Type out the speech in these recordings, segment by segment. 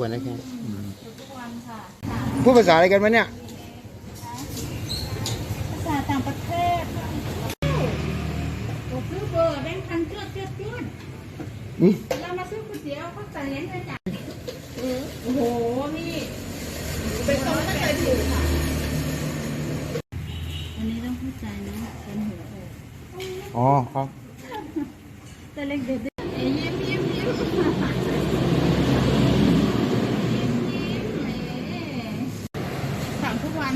วันนะแค่อยู่ทุกวันค่ะพูดภาษาอะไรกันวะเนี่ย ภาษาต่างประเทศโอ้ซื้อเบอร์แบงค์พันเจือดเจือดเจือดอืมเรามาซื้อก๋วยเตี๋ยวข้าวสารเลี้ยงเลยจ้ะเออโอ้โหนี่เป็นคนไม่เคยถูกค่ะอันนี้ต้องเข้าใจนะเป็นหัวอกอ๋อครับแต่เล็กเด็กๆเอ้ยยิ้มยิ้มยิ้มยิ้มยิ้มเอ้ยสั่งทุก วัน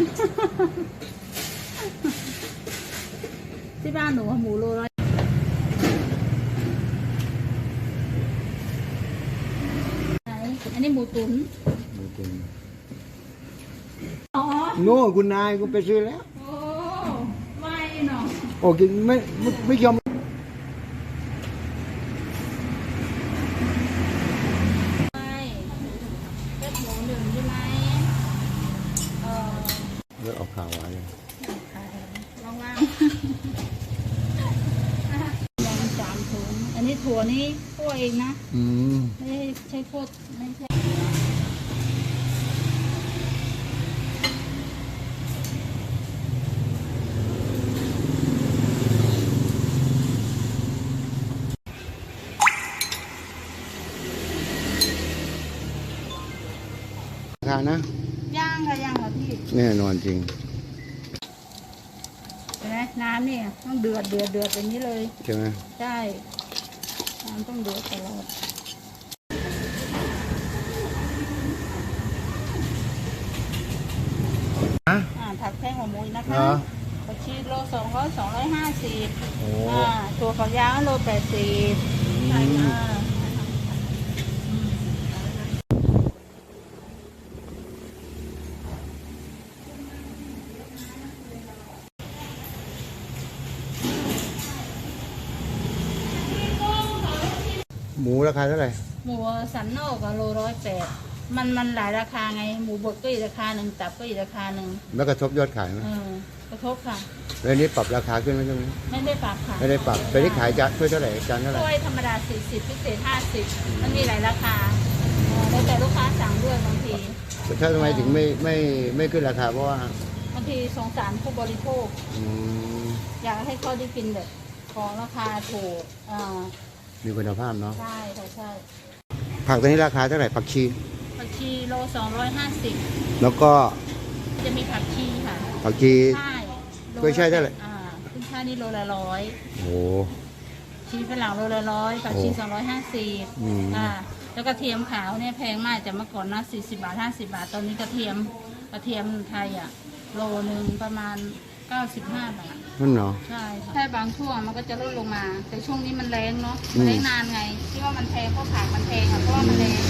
ที่บ้านหนูหมูโลร้อยไหนอันนี้หมูตุ๋นอ๋อโน่คุณนายคุณไปซื้อแล้ว โอ้ไวเนาะโอ้กินไม่ไม่ไม่ยอมไวเลือดหมูหนึ่งใช่ไหมเออ เลือกเอาข่าวไว้เลยว่างๆยังสามถุงอันนี้ถั่วนี่คั่วเองนะอืมไม่ได้ใช้โคตรไม่ใช่ราคานะ แน่นอนจริงเห็นไหมน้ำเนี่ยต้องเดือดเดือดเดือดอย่างนี้เลยใช่ไหมใช่น้ำต้องเดือดตลอดฮะอ่าผักแห้งหัวหมูนะเหรคะอผักชีโลสองร้อยสองร้อยห้าสิบโอ้อ่าถั่วฝักยาวโลแปดสิบอืมอ่า หมูราคาเท่าไหร่ หมูสันนอกอะโลร้อยแปดมันมันหลายราคาไง หมูบดก็อีกราคาหนึ่งตับก็อีกราคาหนึ่งแล้วกระทบยอดขายไหมเออกระทบค่ะ แล้วอันนี้ปรับราคาขึ้นไหมตรงนี้ ไม่ได้ปรับค่ะไม่ได้ปรับตอนนี้ขายจานถ้วยเท่าไหร่จานเท่าไหร่ถ้วยธรรมดา40พิเศษ50มันมีหลายราคาเออแล้วแต่ลูกค้าสั่งด้วยบางที ถ้าทำไมถึงไม่ไม่ไม่ขึ้นราคาเพราะว่าบางทีสงสารผู้บริโภค อืมอยากให้เขาได้กินแบบของราคาถูกอ่า มีคุณภาพเนาะใช่ค่ะใช่ผักตัวนี้ราคาเท่าไหร่ผักชี ผักชีโล250แล้วก็จะมีผักชีค่ะผักชี ใช่โลกล้วยช่ายเท่าไหร่ อ่าขึ้นช่ายนี่โลละร้อยโอ้ชีฝรั่งโลละร้อยผักชีโอ้สองร้อยห้าสิบอืม อ่าแล้วกระเทียมขาวเนี่ยแพงมากแต่เมื่อก่อนนะสี่สิบาทห้าสิบาทตอนนี้กระเทียมกระเทียมไทยอะโลหนึ่งประมาณ เก้าสิบห้าบาท นั่นเนาะใช่ค่ะแค่บางช่วงมันก็จะลดลงมา แต่ช่วงนี้มันแรงเนาะอืมแรงนานไง ที่ว่ามันแพงเพราะผักมันแพงอะเพราะว่ามันแรง